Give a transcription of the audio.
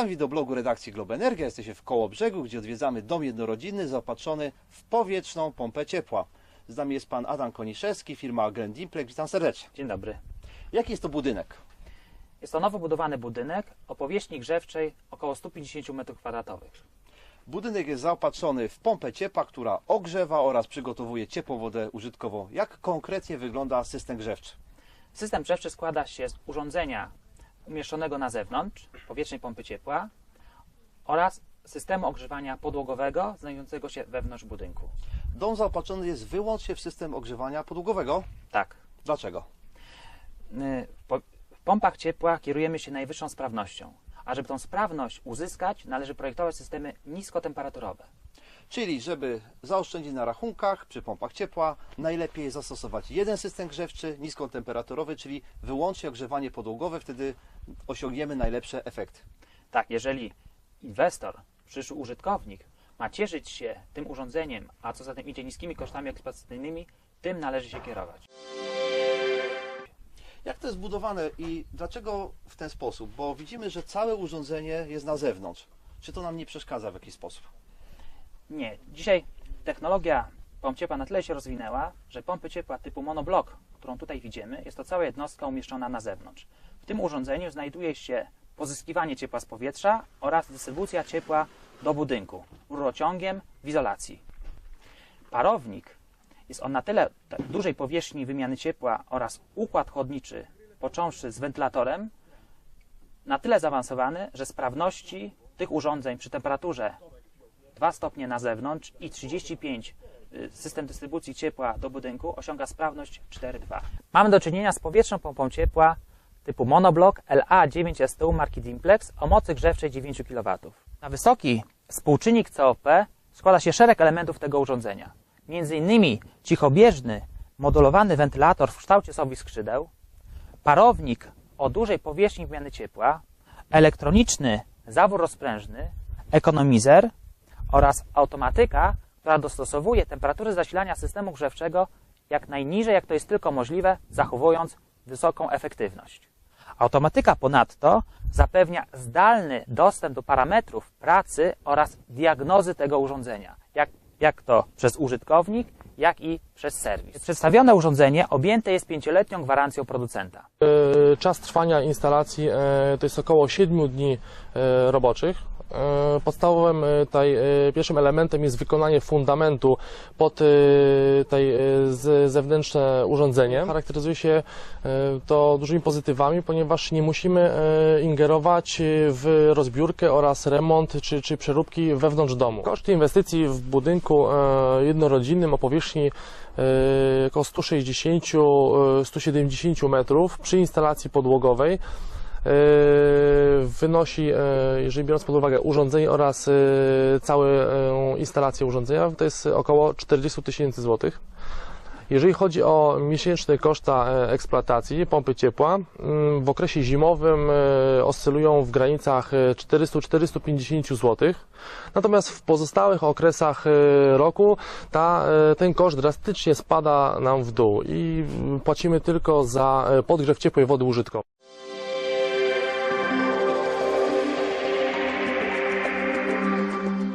Witam w wideoblogu redakcji Globenergia. Jesteśmy w Kołobrzegu, gdzie odwiedzamy dom jednorodzinny zaopatrzony w powietrzną pompę ciepła. Z nami jest pan Adam Koniszewski, firma Grand Implex. Witam serdecznie. Dzień dobry. Jaki jest to budynek? Jest to nowo budowany budynek o powierzchni grzewczej około 150 m2. Budynek jest zaopatrzony w pompę ciepła, która ogrzewa oraz przygotowuje ciepłą wodę użytkową. Jak konkretnie wygląda system grzewczy? System grzewczy składa się z urządzenia umieszczonego na zewnątrz, powietrznej pompy ciepła oraz systemu ogrzewania podłogowego znajdującego się wewnątrz budynku. Dom zaopatrzony jest wyłącznie w system ogrzewania podłogowego. Tak. Dlaczego? y, W pompach ciepła kierujemy się najwyższą sprawnością, a żeby tą sprawność uzyskać, należy projektować systemy niskotemperaturowe. Czyli, żeby zaoszczędzić na rachunkach przy pompach ciepła, najlepiej zastosować jeden system grzewczy, niskotemperaturowy, czyli wyłącznie ogrzewanie podłogowe, wtedy osiągniemy najlepsze efekty. Tak, jeżeli inwestor, przyszły użytkownik ma cieszyć się tym urządzeniem, a co za tym idzie niskimi kosztami eksploatacyjnymi, tym należy się kierować. Jak to jest zbudowane i dlaczego w ten sposób? Bo widzimy, że całe urządzenie jest na zewnątrz. Czy to nam nie przeszkadza w jakiś sposób? Nie, dzisiaj technologia pomp ciepła na tyle się rozwinęła, że pompy ciepła typu monoblock, którą tutaj widzimy, jest to cała jednostka umieszczona na zewnątrz. W tym urządzeniu znajduje się pozyskiwanie ciepła z powietrza oraz dystrybucja ciepła do budynku rurociągiem w izolacji. Parownik jest on na tyle dużej powierzchni wymiany ciepła oraz układ chłodniczy, począwszy z wentylatorem, na tyle zaawansowany, że sprawności tych urządzeń przy temperaturze 2 stopnie na zewnątrz i 35 y, system dystrybucji ciepła do budynku osiąga sprawność 4,2. Mamy do czynienia z powietrzną pompą ciepła typu monoblock LA9STU marki Dimplex o mocy grzewczej 9 kW. Na wysoki współczynnik COP składa się szereg elementów tego urządzenia. Między innymi cichobieżny, modulowany wentylator w kształcie sobie skrzydeł, parownik o dużej powierzchni wymiany ciepła, elektroniczny zawór rozprężny, ekonomizer oraz automatyka, która dostosowuje temperatury zasilania systemu grzewczego jak najniżej, jak to jest tylko możliwe, zachowując wysoką efektywność. Automatyka ponadto zapewnia zdalny dostęp do parametrów pracy oraz diagnozy tego urządzenia, jak, jak to przez użytkownik, jak i przez serwis. Przedstawione urządzenie objęte jest pięcioletnią gwarancją producenta. E, Czas trwania instalacji e, to jest około 7 dni e, roboczych. E, Podstawowym e, tutaj e, pierwszym elementem jest wykonanie fundamentu pod tej zewnętrzne urządzenie. Charakteryzuje się to dużymi pozytywami, ponieważ nie musimy ingerować w rozbiórkę oraz remont czy, czy przeróbki wewnątrz domu. Koszty inwestycji w budynku jednorodzinnym o powierzchni około 160-170 metrów przy instalacji podłogowej wynosi, e, jeżeli biorąc pod uwagę urządzenie oraz e, całą e, instalację urządzenia, to jest około 40 tysięcy złotych. Jeżeli chodzi o miesięczne koszta e, eksploatacji pompy ciepła, mm, w okresie zimowym e, oscylują w granicach e, 400-450 zł. Natomiast w pozostałych okresach e, roku ta, e, ten koszt drastycznie spada nam w dół i mm, płacimy tylko za e, podgrzew ciepłej wody użytkowej.